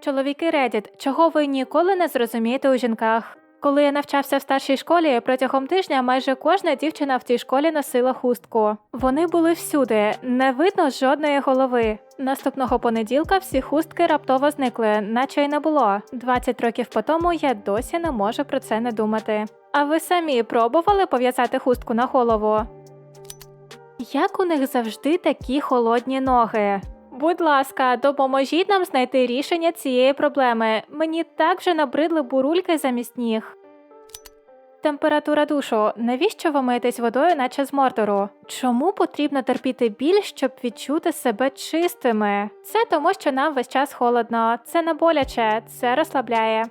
Чоловіки Reddit, чого ви ніколи не зрозумієте у жінках? Коли я навчався в старшій школі, протягом тижня майже кожна дівчина в тій школі носила хустку. Вони були всюди, не видно жодної голови. Наступного понеділка всі хустки раптово зникли, наче й не було. 20 років по тому я досі не можу про це не думати. А ви самі пробували пов'язати хустку на голову? Як у них завжди такі холодні ноги? Будь ласка, допоможіть нам знайти рішення цієї проблеми. Мені так вже набридли бурульки замість ніг. Температура душу. Навіщо ви водою, наче з мордору? Чому потрібно терпіти біль, щоб відчути себе чистими? Це тому, що нам весь час холодно, це не боляче, це розслабляє.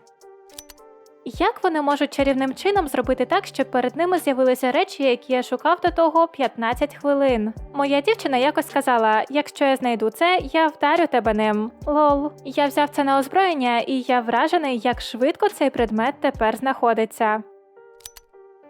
Як вони можуть чарівним чином зробити так, щоб перед ними з'явилися речі, які я шукав до того 15 хвилин? Моя дівчина якось сказала: якщо я знайду це, я вдарю тебе ним. Лол. Я взяв це на озброєння, і я вражений, як швидко цей предмет тепер знаходиться.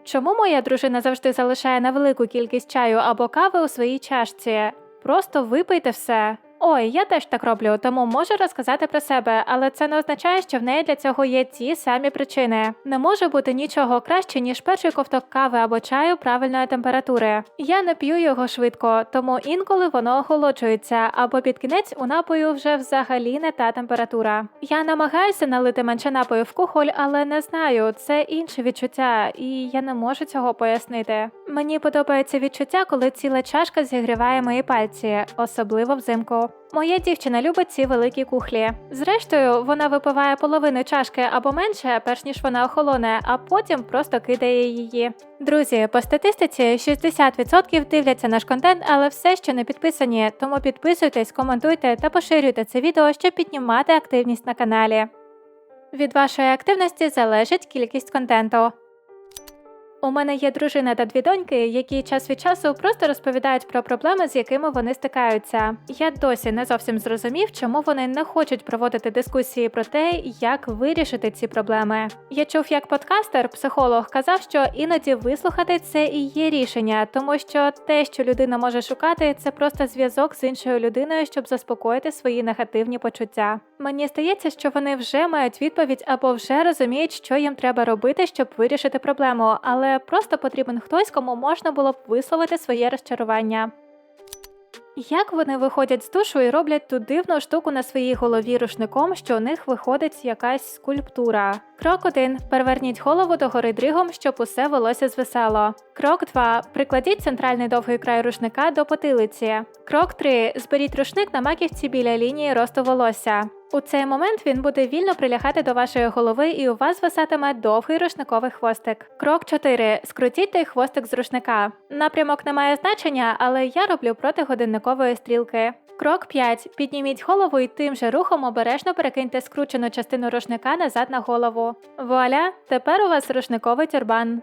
Чому моя дружина завжди залишає невелику кількість чаю або кави у своїй чашці? Просто випийте все. Ой, я теж так роблю, тому можу розказати про себе, але це не означає, що в неї для цього є ті самі причини. Не може бути нічого краще, ніж перший ковток кави або чаю правильної температури. Я не п'ю його швидко, тому інколи воно охолоджується, або під кінець у напою вже взагалі не та температура. Я намагаюся налити менше напою в кухоль, але не знаю, це інше відчуття, і я не можу цього пояснити. Мені подобається відчуття, коли ціла чашка зігріває мої пальці, особливо взимку. Моя дівчина любить ці великі кухлі. Зрештою, вона випиває половину чашки або менше, перш ніж вона охолоне, а потім просто кидає її. Друзі, по статистиці 60% дивляться наш контент, але все ще не підписані. Тому підписуйтесь, коментуйте та поширюйте це відео, щоб піднімати активність на каналі. Від вашої активності залежить кількість контенту. У мене є дружина та дві доньки, які час від часу просто розповідають про проблеми, з якими вони стикаються. Я досі не зовсім зрозумів, чому вони не хочуть проводити дискусії про те, як вирішити ці проблеми. Я чув, як подкастер, психолог казав, що іноді вислухати це і є рішення, тому що те, що людина може шукати, це просто зв'язок з іншою людиною, щоб заспокоїти свої негативні почуття. Мені здається, що вони вже мають відповідь або вже розуміють, що їм треба робити, щоб вирішити проблему, але просто потрібен хтось, кому можна було б висловити своє розчарування. Як вони виходять з душу і роблять ту дивну штуку на своїй голові рушником, що у них виходить якась скульптура. Крок 1. Переверніть голову догори дригом, щоб усе волосся звисало. Крок 2. Прикладіть центральний довгий край рушника до потилиці. Крок 3. Зберіть рушник на маківці біля лінії росту волосся. У цей момент він буде вільно прилягати до вашої голови, і у вас висатиме довгий рушниковий хвостик. Крок 4. Скрутіть той хвостик з рушника. Напрямок не має значення, але я роблю проти годинникової стрілки. Крок 5. Підніміть голову і тим же рухом обережно перекиньте скручену частину рушника назад на голову. Вуаля! Тепер у вас рушниковий тюрбан.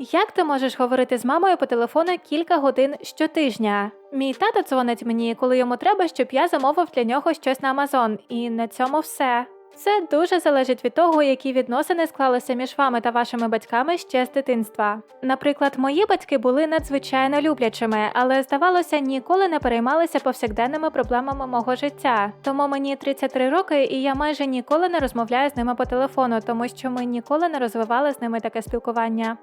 Як ти можеш говорити з мамою по телефону кілька годин щотижня? Мій тато дзвонить мені, коли йому треба, щоб я замовив для нього щось на Амазон, і на цьому все. Це дуже залежить від того, які відносини склалися між вами та вашими батьками ще з дитинства. Наприклад, мої батьки були надзвичайно люблячими, але здавалося, ніколи не переймалися повсякденними проблемами мого життя. Тому мені 33 роки, і я майже ніколи не розмовляю з ними по телефону, тому що ми ніколи не розвивали з ними таке спілкування.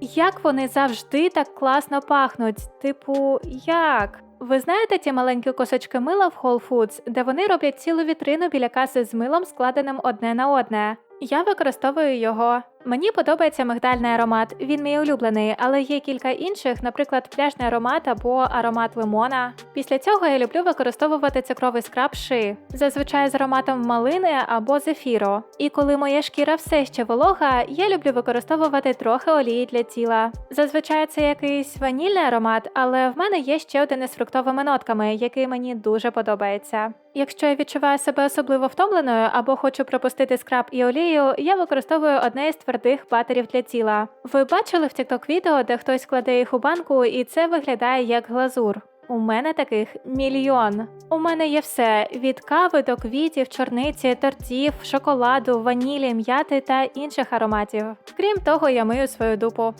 Як вони завжди так класно пахнуть? Типу, як? Ви знаєте ті маленькі косочки мила в Whole Foods, де вони роблять цілу вітрину біля каси з милом, складеним одне на одне? Я використовую його. Мені подобається мигдальний аромат, він мій улюблений, але є кілька інших, наприклад, пляжний аромат або аромат лимона. Після цього я люблю використовувати цукровий скраб ши, зазвичай з ароматом малини або зефіру. І коли моя шкіра все ще волога, я люблю використовувати трохи олії для тіла. Зазвичай це якийсь ванільний аромат, але в мене є ще один із фруктовими нотками, який мені дуже подобається. Якщо я відчуваю себе особливо втомленою або хочу пропустити скраб і олію, я використовую одне із твердих батерів для тіла. Ви бачили в TikTok відео, де хтось кладе їх у банку, і це виглядає як глазур. У мене таких мільйон. У мене є все: від кави до квітів, чорниці, тортів, шоколаду, ванілі, м'яти та інших ароматів. Крім того, я мию свою дупу.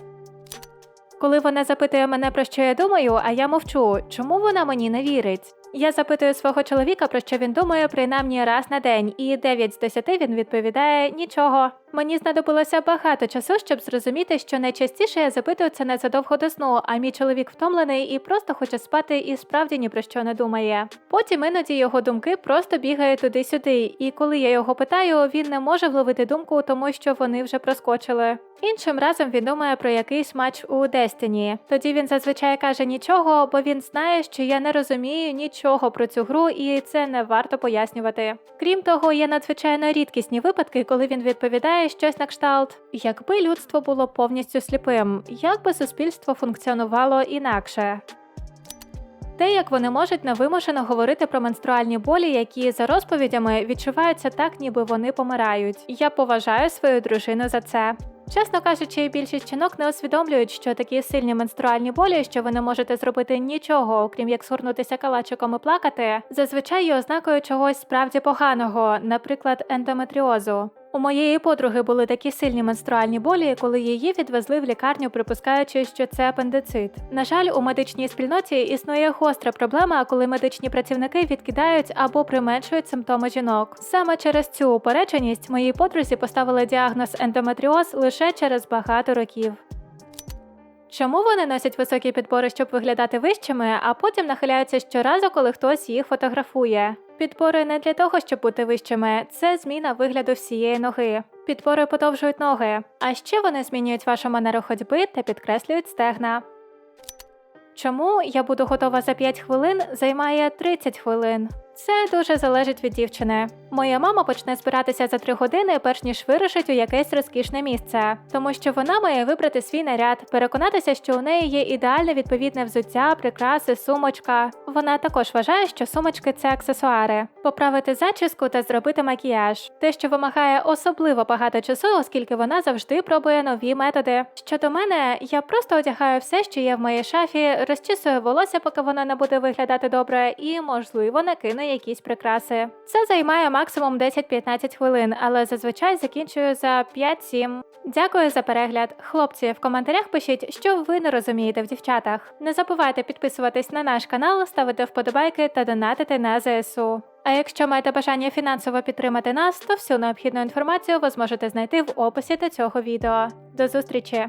Коли вона запитує мене про що я думаю, а я мовчу, чому вона мені не вірить? Я запитую свого чоловіка, про що він думає принаймні раз на день, і 9 з 10 він відповідає нічого. Мені знадобилося багато часу, щоб зрозуміти, що найчастіше я запитую це незадовго до сну, а мій чоловік втомлений і просто хоче спати і справді ні про що не думає. Потім іноді його думки просто бігають туди-сюди, і коли я його питаю, він не може вловити думку, тому що вони вже проскочили. Іншим разом він думає про якийсь матч у Дестіні. Тоді він зазвичай каже нічого, бо він знає, що я не розумію нічого про цю гру, і це не варто пояснювати. Крім того, є надзвичайно рідкісні випадки, коли він відповідає щось на кшталт. Якби людство було повністю сліпим, як би суспільство функціонувало інакше? Те, як вони можуть невимушено говорити про менструальні болі, які за розповідями відчуваються так, ніби вони помирають. Я поважаю свою дружину за це. Чесно кажучи, більшість жінок не усвідомлюють, що такі сильні менструальні болі, що ви не можете зробити нічого, окрім як згорнутися калачиком і плакати, зазвичай є ознакою чогось справді поганого, наприклад, ендометріозу. У моєї подруги були такі сильні менструальні болі, коли її відвезли в лікарню, припускаючи, що це апендицит. На жаль, у медичній спільноті існує гостра проблема, коли медичні працівники відкидають або применшують симптоми жінок. Саме через цю упередженість моїй подрузі поставили діагноз ендометріоз лише через багато років. Чому вони носять високі підбори, щоб виглядати вищими, а потім нахиляються щоразу, коли хтось їх фотографує? Підпори не для того, щоб бути вищими, це зміна вигляду всієї ноги. Підпори подовжують ноги, а ще вони змінюють вашу манеру ходьби та підкреслюють стегна. Чому я буду готова за 5 хвилин займає 30 хвилин? Це дуже залежить від дівчини. Моя мама почне збиратися за 3 години, перш ніж вирушить у якесь розкішне місце, тому що вона має вибрати свій наряд, переконатися, що у неї є ідеальне відповідне взуття, прикраси, сумочка. Вона також вважає, що сумочки це аксесуари, поправити зачіску та зробити макіяж. Те, що вимагає особливо багато часу, оскільки вона завжди пробує нові методи. Щодо мене, я просто одягаю все, що є в моїй шафі, розчісую волосся, поки воно не буде виглядати добре, і можливо накину якісь прикраси. Це займає максимум 10-15 хвилин, але зазвичай закінчую за 5-7. Дякую за перегляд. Хлопці, в коментарях пишіть, що ви не розумієте в дівчатах. Не забувайте підписуватись на наш канал, ставити вподобайки та донатити на ЗСУ. А якщо маєте бажання фінансово підтримати нас, то всю необхідну інформацію ви зможете знайти в описі до цього відео. До зустрічі!